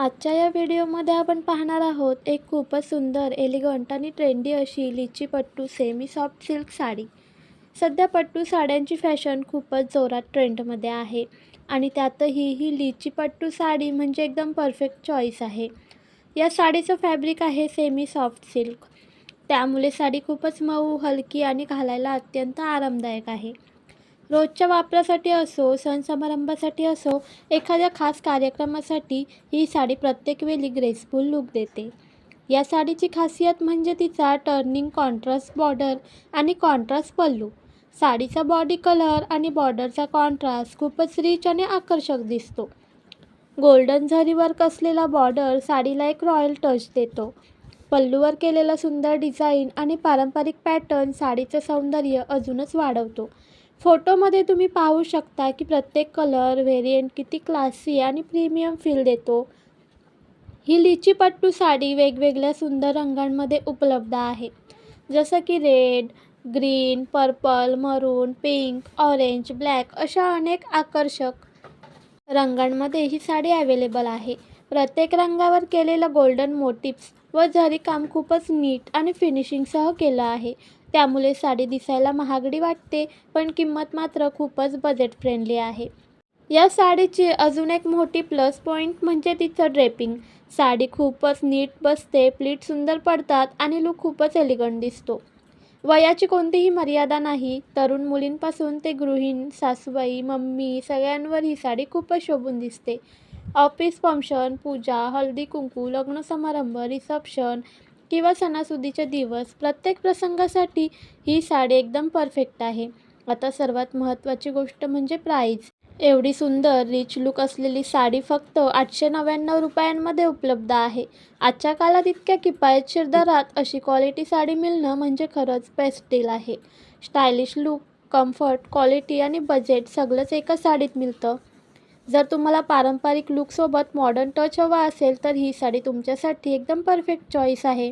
आजच्या या व्हिडिओमध्ये आपण पाहणार आहोत एक खूपच सुंदर एलिगंट आणि ट्रेंडी अशी lichi pattu semi soft silk sari. सध्या पट्टू साड्यांची फॅशन खूपच जोरात ट्रेंडमध्ये आहे आणि त्यातही ही लिची पट्टू साडी म्हणजे एकदम परफेक्ट चॉईस आहे. या साडीचं फॅब्रिक आहे सेमी सॉफ्ट सिल्क त्यामुळे साडी खूपच मऊ हलकी आणि घालायला अत्यंत आरामदायक आहे. रोजच्या वापरासाठी असो सण समारंभासाठी असो एखाद्या खास कार्यक्रमासाठी ही साडी प्रत्येक वेळी ग्रेसफुल लुक देते. या साडीची खासियत म्हणजे तिचा टर्निंग कॉन्ट्रास्ट बॉर्डर आणि कॉन्ट्रास्ट पल्लू. साडीचा बॉडी कलर आणि बॉर्डरचा कॉन्ट्रास्ट खूपच रिच आणि आकर्षक दिसतो. गोल्डन झरी वर्क असलेला बॉर्डर साडीला एक रॉयल टच देतो. पल्लूवर केलेला सुंदर डिझाईन आणि पारंपरिक पॅटर्न साडीचं सौंदर्य अजूनच वाढवतो. फोटोमध्ये तुम्ही पाहू शकता की प्रत्येक कलर व्हेरियंट किती क्लासी आणि प्रीमियम फील देतो. ही लिचीपट्टू साडी वेगवेगळ्या सुंदर रंगांमध्ये उपलब्ध आहे. जसं की red green purple maroon pink orange black अशा अनेक आकर्षक रंगांमध्ये ही साडी अवेलेबल आहे. प्रत्येक रंगावर केलेलं गोल्डन मोटिप्स व जरी काम खूपच नीट आणि फिनिशिंगसह केलं आहे. त्यामुळे साडी दिसायला महागडी वाटते पण किंमत मात्र खूपच बजेट फ्रेंडली आहे. या साडीची अजून एक मोठी प्लस पॉईंट म्हणजे तिचं ड्रेपिंग साडी खूपच नीट बसते प्लीट सुंदर पडतात आणि लुक खूपच एलिगंट दिसतो. वयाची कोणतीही मर्यादा नाही तरुण मुलींपासून ते गृहिण सासूबाई मम्मी सगळ्यांवर ही साडी खूपच शोभून दिसते. ऑफिस फंक्शन पूजा हळदी कुंकू लग्न समारंभ रिसेप्शन किंवा सणासुदीचे दिवस प्रत्येक प्रसंगासाठी ही साडी एकदम परफेक्ट आहे. आता सर्वात महत्त्वाची गोष्ट म्हणजे प्राईज एवढी सुंदर रिच लुक असलेली साडी फक्त आठशे नव्याण्णव रुपयांमध्ये उपलब्ध आहे. आजच्या काळात इतक्या किफायतशीर दरात अशी क्वालिटी साडी मिळणं म्हणजे खरंच बेस्ट डील आहे. स्टायलिश लुक कम्फर्ट क्वालिटी आणि बजेट सगळंच एका साडीत मिळतं. जर तुम्हाला पारंपरिक लुकसोबत मॉडर्न टच हवा असेल तर ही साडी तुमच्यासाठी एकदम परफेक्ट चॉईस आहे.